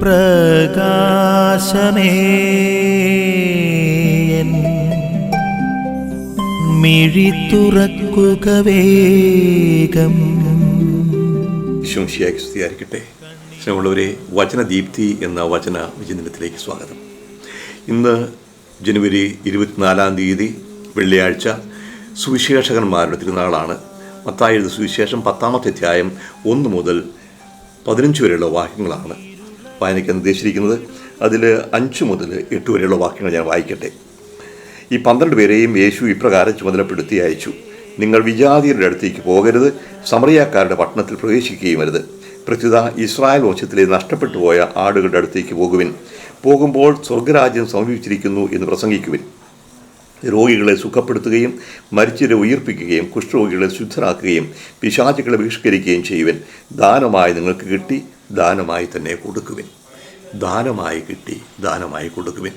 പ്രകാശമേ. മിഴി തുറക്കുക വേഗം. ശംശിയായി സ്തുതിയായിരിക്കട്ടെ സ്നേഹമുള്ളവരെ വചനദീപ്തി എന്ന വചന വിചിന്തനത്തിലേക്ക് സ്വാഗതം. ഇന്ന് ജനുവരി ഇരുപത്തിനാലാം തീയതി വെള്ളിയാഴ്ച സുവിശേഷകന്മാരുടെ തിരുനാളാണ്. മത്തായ സുവിശേഷം പത്താമത്തെ അധ്യായം ഒന്ന് മുതൽ പതിനഞ്ച് വരെയുള്ള വാക്യങ്ങളാണ്. വായനയ്ക്ക് നിർദ്ദേശിച്ചിരിക്കുന്നത് അതിൽ അഞ്ച് മുതൽ എട്ട് വരെയുള്ള വാക്യങ്ങൾ ഞാൻ വായിക്കട്ടെ. ഈ പന്ത്രണ്ട് പേരെയും യേശു ഇപ്രകാരം ചുമതലപ്പെടുത്തി അയച്ചു. നിങ്ങൾ വിജാതിയരുടെ അടുത്തേക്ക് പോകരുത് സമറിയാക്കാരുടെ പട്ടണത്തിൽ പ്രവേശിക്കുകയും വരുത് പ്രത്യുത ഇസ്രായേൽ വംശത്തിലെ നഷ്ടപ്പെട്ടു പോയ ആടുകളുടെ അടുത്തേക്ക് പോകുവിൻ. പോകുമ്പോൾ സ്വർഗരാജ്യം സമീപിച്ചിരിക്കുന്നു എന്ന് പ്രസംഗിക്കുവിൻ. രോഗികളെ സുഖപ്പെടുത്തുകയും മരിച്ചവരെ ഉയർപ്പിക്കുകയും കുഷ്ഠരോഗികളെ ശുദ്ധരാക്കുകയും പിശാചുക്കളെ ബഹിഷ്കരിക്കുകയും ചെയ്യുവൻ. ദാനമായി നിങ്ങൾക്ക് കിട്ടി ദാനമായി തന്നെ കൊടുക്കുവിൻ. ദാനമായി കിട്ടി ദാനമായി കൊടുക്കുവിൻ.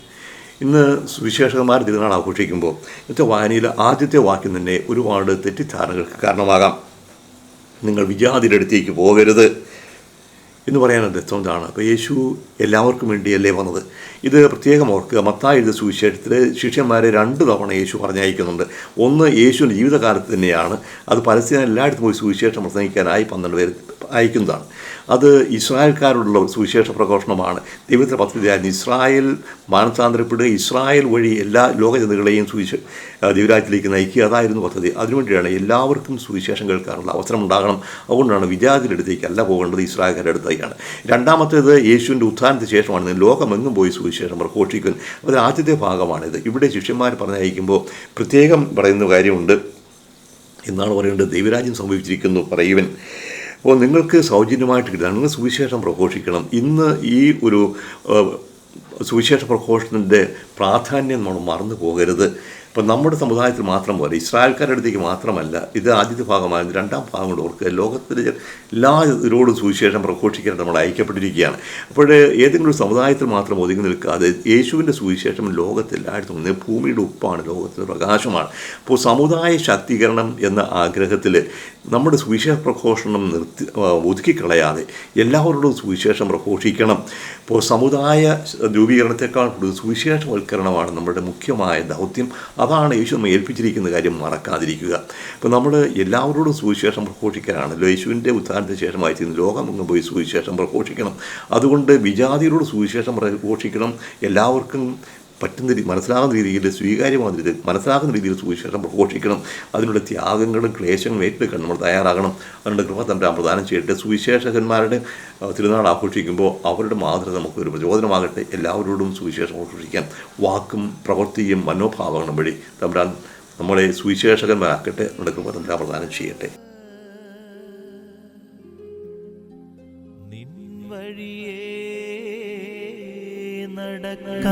ഇന്ന് സുവിശേഷകന്മാർ തിരുനാൾ ആഘോഷിക്കുമ്പോൾ ഇന്നത്തെ വായനയിൽ ആദ്യത്തെ വാക്യം തന്നെ ഒരുപാട് തെറ്റിദ്ധാരണകൾക്ക് കാരണമാകാം. നിങ്ങൾ വിജാതിയുടെ അടുത്തേക്ക് പോകരുത്. എന്ന് അർത്ഥം എന്താണ് അപ്പോൾ യേശു എല്ലാവർക്കും വേണ്ടിയല്ലേ വന്നത്? ഇത് പ്രത്യേകം ഓർക്കുക. മത്തായ ഇത് സുവിശേഷത്തിൽ ശിഷ്യന്മാരെ രണ്ട് തവണ യേശു പറഞ്ഞയക്കുന്നുണ്ട്. ഒന്ന് യേശുവിന്റെ ജീവിതകാലത്ത് തന്നെയാണ്. അത് പരസ്യം എല്ലായിടത്തും പോയി സുവിശേഷം പ്രസംഗിക്കാനായി പന്ത്രണ്ട് പേര് അയക്കുന്നതാണ്. അത് ഇസ്രായേൽക്കാരോടുള്ള സുവിശേഷ പ്രഘോഷണമാണ്. ദൈവത്തിന്റെ പദ്ധതിയായിരുന്നു ഇസ്രായേൽ മാനസാന്തരപ്പെടുക ഇസ്രായേൽ വഴി എല്ലാ ലോകജനതകളെയും സുവിശേ ദൈവരാജ്യത്തിലേക്ക് നയിക്കുക. അതായിരുന്നു പദ്ധതി. അതിനുവേണ്ടിയാണ് എല്ലാവർക്കും സുവിശേഷം കേൾക്കാനുള്ള അവസരം ഉണ്ടാകണം. അതുകൊണ്ടാണ് വിജാതിയുടെ അടുത്തേക്ക് അല്ല പോകേണ്ടത് ഇസ്രായേൽക്കാരുടെ അടുത്തേക്കാണ്. രണ്ടാമത്തേത് യേശുവിന്റെ ഉത്ഥാനത്തിന് ശേഷമാണ് ലോകമെങ്ങും പോയി സുവിശേഷം പ്രഘോഷിക്കും അതിൽ ആദ്യത്തെ ഭാഗമാണിത്. ഇവിടെ ശിഷ്യന്മാർ പറഞ്ഞയക്കുമ്പോൾ പ്രത്യേകം പറയുന്ന കാര്യമുണ്ട്. എന്നാണ് പറയേണ്ടത്. ദൈവരാജ്യം സംഭവിച്ചിരിക്കുന്നു പറയുവൻ. അപ്പോൾ നിങ്ങൾക്ക് സൗജന്യമായിട്ട് കിട്ടുക നിങ്ങൾ സുവിശേഷം പ്രഘോഷിക്കണം. ഇന്ന് ഈ ഒരു സുവിശേഷ പ്രഘോഷണത്തിന്റെ പ്രാധാന്യം നമ്മൾ മറന്നു പോകരുത്. ഇപ്പം നമ്മുടെ സമുദായത്തിൽ മാത്രം പോലെ ഇസ്രായേൽക്കാരുടെ അടുത്തേക്ക് മാത്രമല്ല ഇത് ആദ്യത്തെ ഭാഗമായിരുന്നു രണ്ടാം ഭാഗം കൊണ്ട് ഓർക്കുക ലോകത്തിലെ എല്ലാ ഇതിനോടും സുവിശേഷം പ്രഘോഷിക്കാൻ നമ്മൾ അയക്കപ്പെട്ടിരിക്കുകയാണ്. അപ്പോൾ ഏതെങ്കിലും ഒരു സമുദായത്തിൽ മാത്രം ഒതുങ്ങി നിൽക്കാതെ യേശുവിന്റെ സുവിശേഷം ലോകത്തെല്ലായിടത്തും ഒന്ന് ഭൂമിയുടെ ഉപ്പാണ് ലോകത്തിന്റെ പ്രകാശമാണ്. അപ്പോൾ സമുദായ ശാക്തീകരണം എന്ന ആഗ്രഹത്തിൽ നമ്മുടെ സുവിശേഷ പ്രഘോഷണം നിർത്തി ഒതുക്കിക്കളയാതെ എല്ലാവരോടും സുവിശേഷം പ്രഘോഷിക്കണം. ഇപ്പോൾ സമുദായ രൂപീകരണത്തെക്കാൾ കൂടുതൽ സുവിശേഷവൽക്കരണമാണ് നമ്മുടെ മുഖ്യമായ ദൗത്യം. അതാണ് യേശു നമ്മെ ഏൽപ്പിച്ചിരിക്കുന്ന കാര്യം മറക്കാതിരിക്കുക. അപ്പോൾ നമ്മൾ എല്ലാവരോടും സുവിശേഷം പ്രഘോഷിക്കാനാണല്ലോ യേശുവിന്റെ ഉത്ഥാനത്തിന് ശേഷമായി ചെയ്യുന്ന ലോകമെങ്ങും പോയി സുവിശേഷം പ്രഘോഷിക്കണം. അതുകൊണ്ട് വിജാതിയോട് സുവിശേഷം പ്രഘോഷിക്കണം. എല്ലാവർക്കും പറ്റുന്ന മനസ്സിലാകുന്ന രീതിയിൽ സ്വീകാര്യമാകുന്ന രീതിയിൽ മനസ്സിലാകുന്ന രീതിയിൽ സുവിശേഷം പ്രഘോഷിക്കണം. അതിനുള്ള ത്യാഗങ്ങളും ക്ലേശങ്ങളും ഏറ്റെടുക്കാൻ നമ്മൾ തയ്യാറാകണം. അതിനുള്ള കൃപ തമ്പരാൻ പ്രദാനം ചെയ്യട്ടെ. സുവിശേഷകന്മാരുടെ തിരുനാൾ ആഘോഷിക്കുമ്പോൾ അവരുടെ മാതൃക നമുക്ക് ഒരു പ്രചോദനമാകട്ടെ. എല്ലാവരോടും സുവിശേഷം ആഘോഷിക്കാൻ വാക്കും പ്രവൃത്തിയും മനോഭാവങ്ങളും വഴി തമ്പരാൻ നമ്മളെ സുവിശേഷകന്മാരാക്കട്ടെ. നമ്മുടെ കൃപ തമ്പരാൻ പ്രദാനം ചെയ്യട്ടെ. വഴിയേ നടക്ക